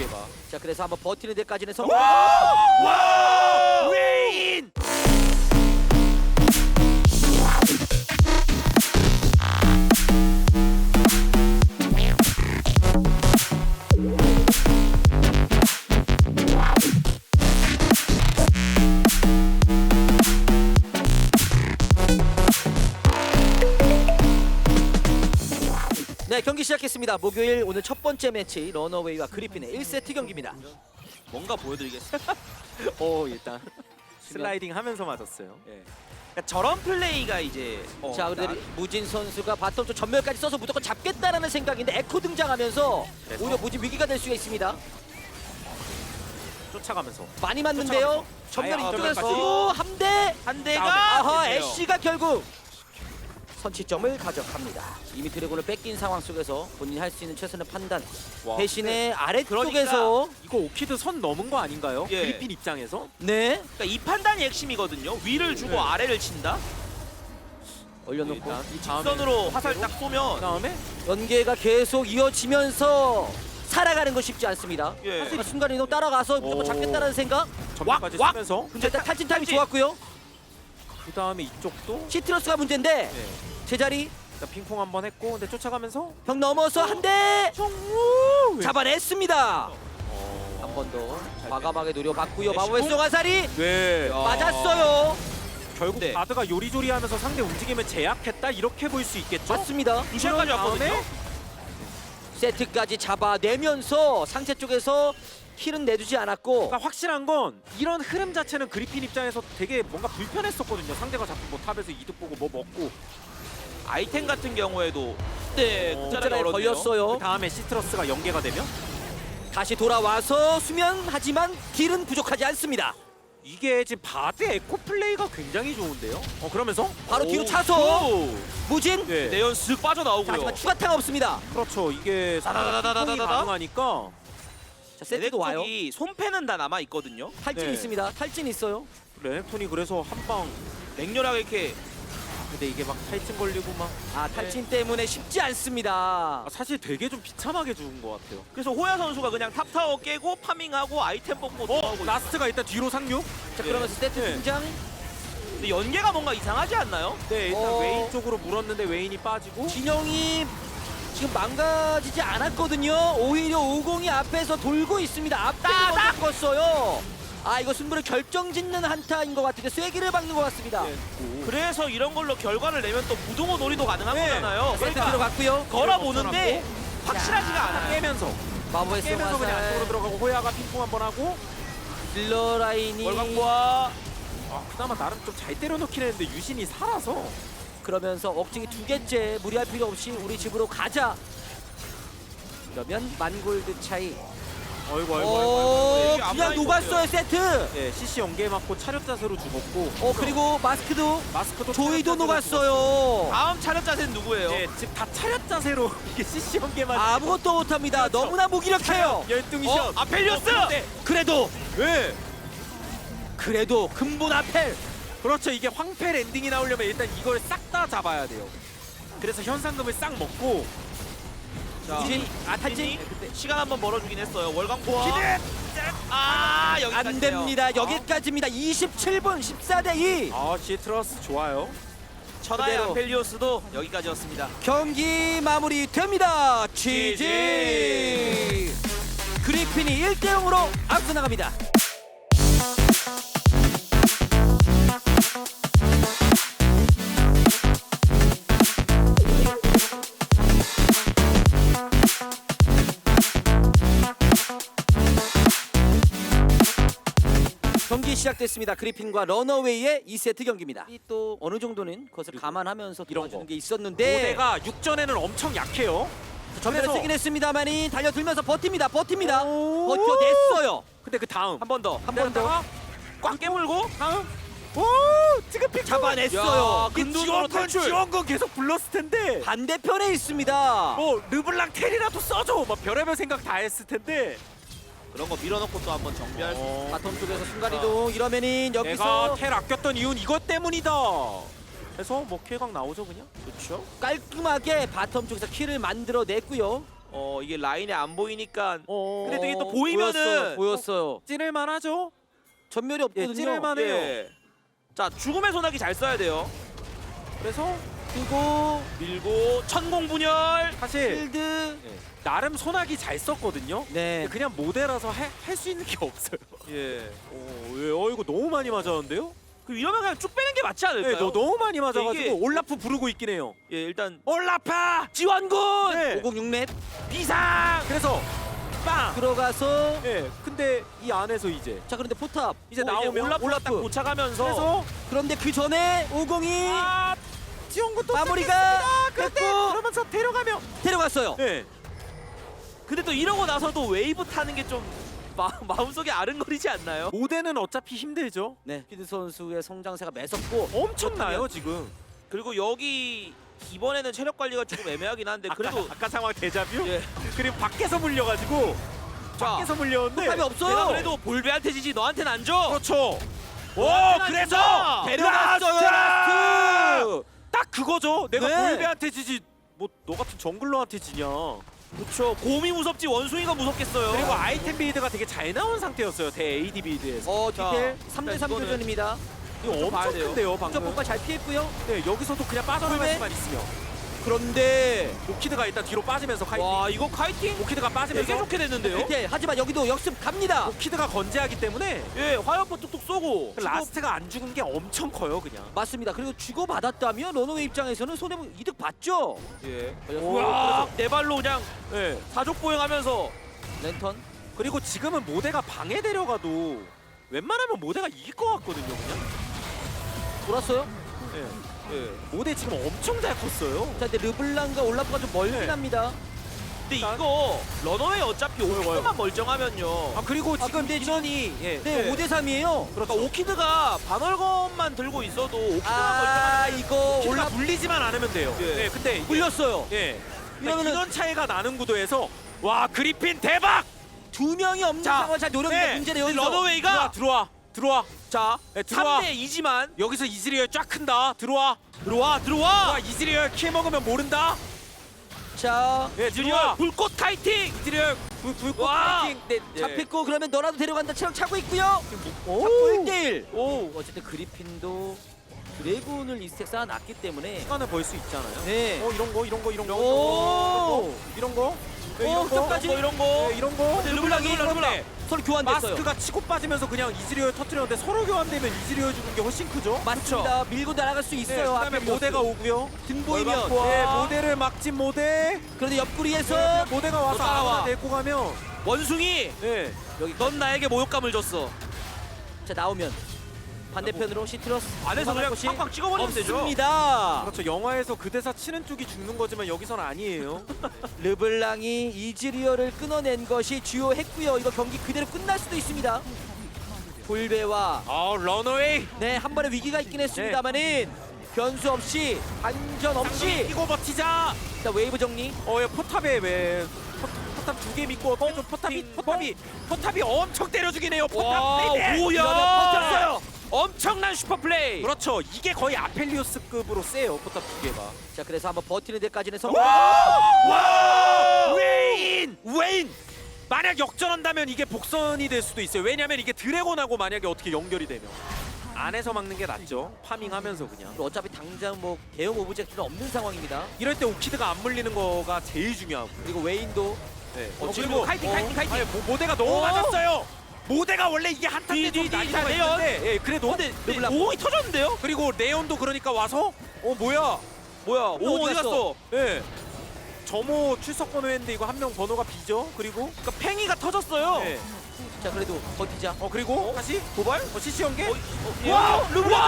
연계가. 자 그래서 한번 버티는 데까지는 성공. 와! 웨인! 네 경기 시작했습니다. 목요일 오늘 첫 번째 매치 러너웨이와 그리핀의 1세트 경기입니다. 뭔가 보여드리겠어요. 오 일단 슬라이딩 하면서 맞았어요. 예. 그러니까 저런 플레이가 이제 어, 자 나- 그런데 무진 선수가 바텀 쪽 전멸까지 써서 무조건 잡겠다라는 생각인데 에코 등장하면서 그래서? 오히려 무진 위기가 될 수가 있습니다. 쫓아가면서 많이 맞는데요. 전멸 아예 이쪽에서 전멸까지? 한 대. 한 대가 아하 됐네요. 애쉬가 결국 선취점을 가져갑니다. 이미 드래곤을 뺏긴 상황 속에서 본인이 할 수 있는 최선의 판단 와, 대신에 아래쪽에서 그러니까 이거 오키드 선 넘은 거 아닌가요? 예. 그리핀 입장에서 네 그러니까 이 판단이 핵심이거든요. 위를 주고 네. 아래를 친다. 올려놓고 일단 이 직선으로 화살 딱 그 쏘면 다음에 연계가 계속 이어지면서 살아가는 건 쉽지 않습니다. 예. 하지만 순간 이동 따라가서 무조건. 잡겠다는 생각. 왁! 쓰면서 근데 일단 탈진 타임이 탈진! 좋았고요. 그 다음에 이쪽도 시트러스가 문제인데 네. 제자리 일단 핑퐁 한번 했고 근데 쫓아가면서 벽 넘어서 한대 쫑우 잡아냈습니다. 어. 한 번 더 과감하게 노려봤고요. 네, 마법의? 쏘가살이 네 야. 맞았어요. 결국 네. 바드가 요리조리하면서 상대 움직임을 제약했다 이렇게 볼 수 있겠죠? 맞습니다. 루시안까지 그런 왔거든요. 세트까지 잡아내면서 상체 쪽에서 킬은 내주지 않았고 그러니까 확실한 건 이런 흐름 자체는 그리핀 입장에서 되게 뭔가 불편했었거든요. 상대가 자꾸 뭐 탑에서 이득 보고 뭐 먹고 아이템 같은 경우에도 네, 어, 끝자락에 끝자락에 걸었네요. 걸렸어요. 그 다음에 시트러스가 연계가 되면 다시 돌아와서 수면하지만 딜은 부족하지 않습니다. 이게 지금 바드 에코 플레이가 굉장히 좋은데요. 어 그러면서 바로 뒤로 오, 차서 오. 무진. 네. 내연 쓱 자, 빠져나오고요. 하지만 추가타가 없습니다. 그렇죠. 이게 다다다다다다다. 상당히 가능하니까 자, 세트도 와요. 이 손패는 다 남아 있거든요. 탈진 네. 있습니다. 탈진 있어요. 레넥톤이 그래서 한방 맹렬하게 이렇게 근데 이게 막 탈진 걸리고 막 아 탈진 때문에 쉽지 않습니다. 아, 사실 되게 좀 비참하게 죽은 것 같아요. 그래서 호야 선수가 그냥 탑 타워 깨고 파밍하고 아이템 뽑고 어 들어가고 라스트가 일단 뒤로 상륙. 자 예. 그러면서 세트 네. 등장. 근데 연계가 뭔가 이상하지 않나요? 네 일단 어. 웨인 쪽으로 물었는데 웨인이 빠지고 진영이 지금 망가지지 않았거든요. 오히려 50이 앞에서 돌고 있습니다. 앞에 따닥! 먼저 죽었어요. 아 이거 승부를 결정짓는 한타인 것 같은데 쐐기를 박는 것 같습니다. 네. 그래서 이런 걸로 결과를 내면 또 무동호 놀이도 가능한 네. 거잖아요. 세트 그러니까 들어갔고요. 걸어보는데 확실하지가 야. 않아요. 깨면서 마법의 깨면서 그냥 안쪽으로 들어가고 호야가 핑퐁 한 번 하고 딜러 라인이 월광부와 아 그나마 나름 좀 잘 때려놓긴 했는데 유신이 살아서 그러면서 억지기 두 개째 무리할 필요 없이 우리 집으로 가자. 그러면 만골드 차이. 어이구 어이구 오 이게 그냥 앞라인 녹았어요 세트. 예, CC 연계 맞고 차렷 자세로 죽었고 어 그리고 마스크도 마스크도 조이도 차렷 자세로 녹았어요. 다음 차렷 자세는 누구예요? 죽었고. 예, 지금 다 차렷 자세로 이게 CC 연계만 아무것도 못합니다. 그렇죠. 너무나 무기력해요. 열등이 어? 샷. 아펠리오스! 어, 그래도 왜? 그래도 근본 앞에 그렇죠. 이게 황폐 랜딩이 나오려면 일단 이걸 싹 다 잡아야 돼요. 그래서 현상금을 싹 먹고 진 아 탈진 탈진이 시간 한번 벌어주긴 했어요. 월광부와 아 여기까지 안 됩니다. 여기까지입니다. 27분 14 대 2. 아 시트러스 좋아요. 천하의 그대로. 아펠리오스도 여기까지였습니다. 경기 마무리 됩니다. GG. GG. 그리핀이 1대 0으로 앞서 나갑니다. 경기 시작됐습니다. 그리핀과 러너웨이의 2세트 경기입니다. 이또 어느 정도는 그것을 감안하면서 이런 도와주는 거. 게 있었는데 고대가 육전에는 엄청 약해요. 그래서- 쓰긴 했습니다만이 달려들면서 버팁니다. 버팁니다. 오. 버텨냈어요. 근데 그 다음 한 번 더. 한 번 더. 꽉 깨물고 다음 오 지금 픽 잡아냈어요. 야, 근둔으로 지원군 탈출. 지원군 계속 불렀을 텐데 반대편에 있습니다. 뭐 르블랑 텔이라도 써줘 막 별의별 생각 다 했을 텐데 그런 거 밀어넣고 또 한번 정비할 수. 어, 바텀 쪽에서 순간 이동 이러면은 내가 여기서 텔 아꼈던 이유는 이것 때문이다 해서 뭐 킬각 나오죠 그냥 그렇죠. 깔끔하게 바텀 쪽에서 킬을 만들어 냈고요. 어 이게 라인에 안 보이니까 어, 그래도 이게 또 어, 보이면은 보였어요. 보였어요. 찌를 만 하죠. 전멸이 예, 없거든요. 찌를만 해요. 예. 자 죽음의 소나기 잘 써야 돼요. 그래서 그리고 밀고 천공 분열. 사실 필드. 예, 나름 소나기 잘 썼거든요. 네. 그냥 모델라서 할 수 있는 게 없어요. 예. 오, 예, 어 이거 너무 많이 맞았는데요? 그 이러면 그냥 쭉 빼는 게 맞지 않을까요? 네, 너, 너무 많이 맞아가지고 이게- 올라프 부르고 있긴 해요. 예 일단 올라파! 지원군 네. 506넷 비상. 그래서 빵! 들어가서 예, 근데 이 안에서 이제 자 그런데 포탑 이제 어, 나오면 올라프 올라프. 딱 도착하면서 그래서 그런데 그 전에 502 아, 지원군 또 마무리가 그런데 됐고 그러면서 데려가면 데려갔어요. 예. 근데 또 이러고 나서도 웨이브 타는 게 좀 마음속에 아른거리지 않나요? 모델은 어차피 힘들죠. 네. 피드 선수의 성장세가 매섭고 엄청나요 지금. 그리고 여기 이번에는 체력 관리가 조금 애매하긴 한데 그래도 아까, 아까 상황 대자뷰? 예. 그리고 밖에서 물려가지고 자 밖에서 물렸는데 포탑이 없어요. 내가 그래도 볼베한테 지지 너한테는 안 줘. 그렇죠. 오 그래서. 데려갔어요. 라스트! 라스트! 딱 그거죠. 내가 네. 볼베한테 지지 뭐 너 같은 정글러한테 지냐. 그렇죠. 곰이 무섭지 원숭이가 무섭겠어요. 그리고 아이템 빌드가 되게 잘 나온 상태였어요. 대 AD 빌드에서. 어 자, 디텔 3대3 일단 이거는- 교전입니다. 이거 봐야 엄청 돼요. 큰데요 점 방금. 폭발 잘 피했고요. 네 여기서도 그냥 빠져나갈? 수만 있으면. 그런데 오키드가 일단 뒤로 빠지면서 카이팅. 와 이거 카이팅 오키드가 빠지면서 되게 좋게 됐는데요. 디텔 하지만 여기도 역습 갑니다. 오키드가 건재하기 때문에 예 화염포 뚝뚝 쏘고 그 라스트가 안 죽은 게 엄청 커요 그냥. 맞습니다. 그리고 주고 받았다면 러너웨이 입장에서는 손해 이득 봤죠. 예. 걸렸어요. 와, 내 발로 그냥 네. 사족 보행하면서 랜턴 그리고 지금은 모대가 방에 데려가도 웬만하면 모대가 이길 것 같거든요 그냥. 돌았어요. 네. 예. 모대 지금 엄청 잘 컸어요. 자 근데 르블랑과 올라프가 좀 멀긴 네. 합니다. 근데 일단- 이거 러너웨이 어차피 뭐요? 오키드만 멀쩡하면요. 아 그리고 아, 지금 근데 인원이 예. 네, 네. 5대 3이에요. 그러니까 오키드가 반월검만 들고 있어도 오키드만 아 멀쩡하면 이거 올라 올라 물리지만 않으면 돼요. 예. 네, 근데 이게- 물렸어요. 예. 이러면은- 인원 차이가 나는 구도에서 와 그리핀 대박. 두 명이 없는 자, 상황을 잘 노렸는데 네. 문제는 여기서 러너웨이가 들어와 들어와. 자 네, 들어와. 3대 2지만 여기서 이즈리얼 쫙 큰다. 들어와. 들어와 들어와 와 이즈리얼 킬 먹으면 모른다. 자 예, 드디어 들어와. 불꽃 카이팅 이즈리얼 불 불꽃 와. 파이팅. 네, 예. 잡혔고 그러면 너라도 데려간다 체력 차고 있고요. 오. 잡고 1대1. 오 어쨌든 그리핀도 드래곤을 이스택 쌓아놨기 때문에 시간을 벌 수 있잖아요. 네. 어 이런 거 이런 거 이런 거 오. 이런 거 네, 오, 이런 거 끝까지. 뭐 이런 거 네, 이런 거 르블랑이 르블랑이 르블랑 서로 교환됐어요. 마스크가 치고 빠지면서 그냥 이즈리얼 터트렸는데 서로 교환되면 이즈리얼 죽은 게 훨씬 크죠. 맞습니다. 밀고 날아갈 수 네, 있어요. 그다음에 앞에 모대가 오고요. 등 보이면 네, 모대를 막진 모대. 그런데 옆구리에서 네, 모대가 와서 따라와. 아무나 데리고 가면 원숭이 네. 여기 넌 나에게 모욕감을 줬어 자 나오면 반대편으로 시트러스 안에서 그냥 곳이 팡팡 찍어버리면 되죠 없습니다. 그렇죠. 영화에서 그 대사 치는 쪽이 죽는 거지만 여기서는 아니에요. 르블랑이 이즈리어를 끊어낸 것이 주요 했고요. 이거 경기 그대로 끝날 수도 있습니다. 볼베와 아, 런어웨이. 네 한 번의 위기가 있긴 했습니다만은 변수 없이 반전 없이 이거 버티자. 일단 웨이브 정리. 어, 야, 포탑에 왜 포- 포탑 두 개 믿고 어떻게 좀 포탑이 포탑이 포탑이 엄청 때려주긴 해요. 와 포탑 네 대. 오야 이러면 버텼어요. 엄청난 슈퍼플레이 그렇죠. 이게 거의 아펠리오스급으로 세요. 포탑 두 개가. 자 그래서 한번 버티는 데까지는 성공. 와! 웨인! 웨인! 만약 역전한다면 이게 복선이 될 수도 있어요. 왜냐면 이게 드래곤하고 만약에 어떻게 연결이 되면 안에서 막는 게 낫죠. 파밍하면서 그냥. 어차피 당장 뭐 대형 오브젝트는 없는 상황입니다. 이럴 때 오키드가 안 물리는 거가 제일 중요하고. 그리고 웨인도 네. 어, 그리고 그리고 카이팅, 카이팅, 카이팅. 아니, 모, 모대가 너무 오! 맞았어요. 모대가 원래 이게 한타 뒤, 때좀 뒤, 뒤, 난이도가 자, 레온. 있는데 예, 그래도 근데 르블랑. 오이 터졌는데요? 그리고 레온도 그러니까 와서 어 뭐야? 뭐야 오 어디 어디 갔어? 갔어? 예. 점호 출석 번호 했는데 이거 한 명 번호가 비죠. 그리고 그러니까 팽이가 터졌어요 네. 자 그래도 버티자. 어 그리고 다시 도발? 어 CC 연계? 어, 어, 예. 와! 르블랑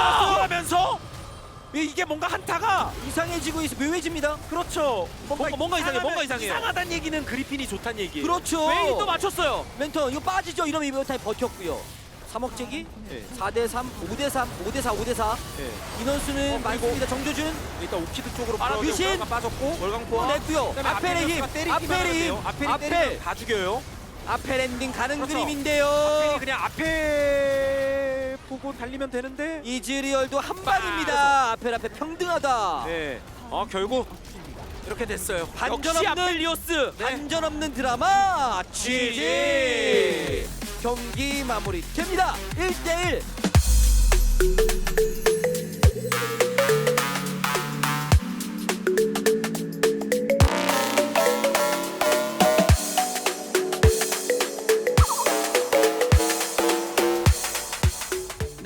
이게 뭔가 한타가 이상해지고 있어 묘해집니다. 그렇죠. 뭔가- 뭔가 이상해, 뭔가 이상해요. 이상하다는 얘기는 그리핀이 좋다는 얘기예요. 그렇죠. 웨인이 또 맞췄어요 멘턴 이거 빠지죠. 이러면 이번 타임 버텼고요. 3억제기 네. 4대 3, 5대 3, 5대 4, 5대 4. 네. 인원수는 어, 많습니다. 정조준 일단 오키드 쪽으로 아! 올라가 빠졌고 월광포와 냈고요. 그다음에 아펠의 힘, 아펠의 힘. 아펠이 아펠, 다 죽여요. 아펠 엔딩 가는 그렇죠. 그림인데요. 아펠이 그냥 앞 에 보고 달리면 되는데 이즈리얼도 한 방입니다. 아펠 앞에 평등하다. 네. 아 결국 이렇게 됐어요. 반전 역시 없는 아펠리오스. 반전 없는 드라마 GG 경기 마무리 됩니다 1대1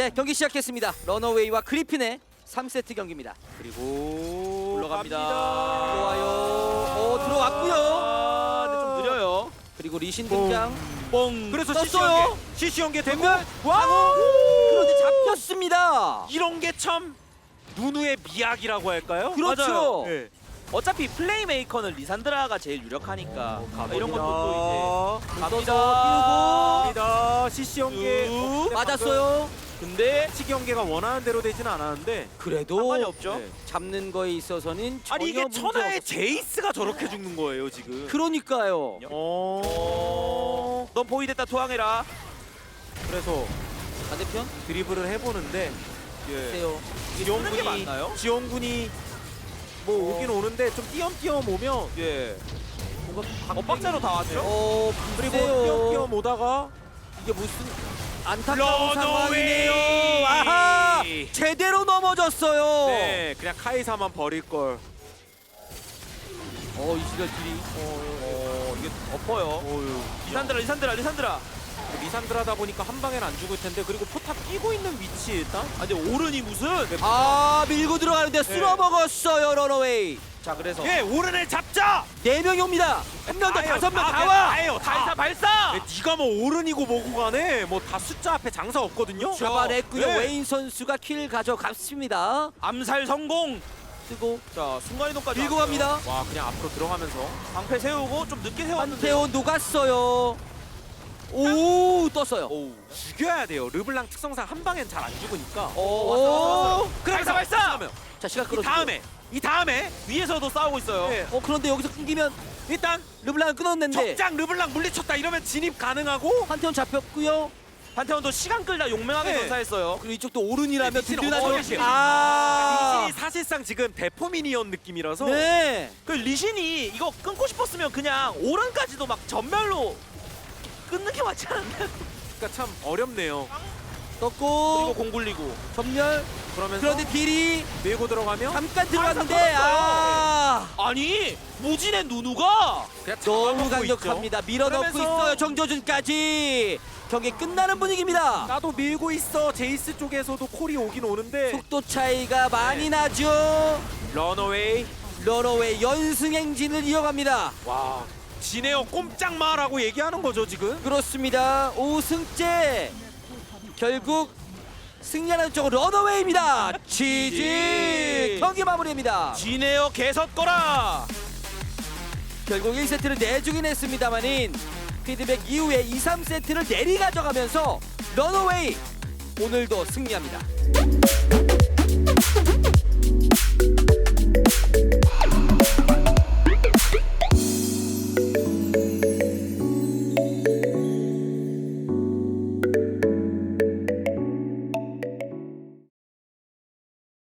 네 경기 시작했습니다 러너웨이와 그리핀의 3세트 경기입니다 그리고 올라갑니다. 좋아요 어 들어왔고요 아, 근데 좀 느려요. 그리고 리신 등장 뻥. 그래서 떴어요. CC 연계, CC 연계 되고 와 그런데 잡혔습니다 이런 게 참 누누의 미학이라고 할까요? 그렇죠. 맞아요. 네. 어차피 플레이메이커는 리산드라가 제일 유력하니까 이런 것도 또 이제 갑니다. 갑니다. CC 연계 쭉. 이제 맞았어요. 근데 CC 연계가 원하는 대로 되진 않았는데 그래도 상관이 없죠. 네. 잡는 거에 있어서는 전혀 아니 이게 문제 천하의 없- 제이스가 저렇게 죽는 거예요 지금. 그러니까요. 어. 넌 보이됐다 투항해라. 그래서 반대편 드리블을 해보는데 예. 세요. 쓰는 게 맞나요? 지원군이 뭐 어. 오긴 오는데 좀 띄엄띄엄 오면 예. 뭔가 엇박자로 다 왔죠? 어 그리고. 띄엄띄엄 오다가 이게 무슨 안타까운! 상황이네요. 아하 제대로 넘어졌어요. 네 그냥 카이사만 버릴 걸. 어 이시절 딜이 어, 이게 엎어요. 어유. 리산드라, 리산드라, 리산드라. 리산드라다 보니까 한 방엔 안 죽을 텐데 그리고 포탑 끼고 있는 위치 일단 아, 근데 오른이 무슨? 아 밀고 들어가는데 쓸어 먹었어요 러너웨이. 자, 그래서 예 오른을 잡자. 네 명이 옵니다. 한 명 더 다예요, 다섯 명 다, 다 그냥 와. 다예요, 다. 발사, 발사. 예, 네가 뭐 오른이고 뭐고 간에 뭐 다 숫자 앞에 장사 없거든요. 잡아냈고요. 네. 웨인 선수가 킬 가져갔습니다. 암살 성공. 뜨고 자, 순간이동까지 밀고 왔어요. 갑니다. 와 그냥 앞으로 들어가면서 방패 세우고 좀 늦게 세웠는데. 판테온 녹았어요. 오 떴어요. 오. 죽여야 돼요. 르블랑 특성상 한 방엔 잘 안 죽으니까. 오, 왔어, 왔어, 왔어. 그러면서 발사, 발사! 자 시간 이 끌어. 다음에 이 다음에 위에서도 싸우고 있어요. 예, 어 그런데 여기서 끊기면 일단 르블랑을 끊었는데 적장 르블랑 물리쳤다 이러면 진입 가능하고 판테온 잡혔고요. 판테온도 시간 끌다 용맹하게 네. 전사했어요. 그리고 이쪽도 오른이라면 네, 미친 든든하죠. 어머니시. 아. 리신이 사실상 지금 대포 미니언 느낌이라서 네. 그 리신이 이거 끊고 싶었으면 그냥 오른까지도 막 전멸로 끊는 게 맞지 않나요? 그러니까 참 어렵네요. 그리고 떴고 공 굴리고. 전멸. 그러면서 그런데 딜이 밀고 들어가면 잠깐 들어갔는데 아, 아 아니 무진의 누누가 그냥 너무 잡아먹고 강력합니다. 밀어넣고 그러면서- 있어요. 정조준까지 경기 끝나는 분위기입니다. 나도 밀고 있어. 제이스 쪽에서도 콜이 오긴 오는데 속도 차이가 많이 네. 나죠. 런어웨이 러너웨이 연승 행진을 이어갑니다. 와 지네어 꼼짝 마라고 얘기하는 거죠 지금. 그렇습니다. 5승째 결국 승리하는 쪽은 러너웨이입니다. 지지 경기 마무리입니다. 지네어 개섰 거라. 결국 1세트를 내주긴 했습니다만인 피드백 이후에 2, 3세트를 내리 가져가면서 러너웨이 오늘도 승리합니다.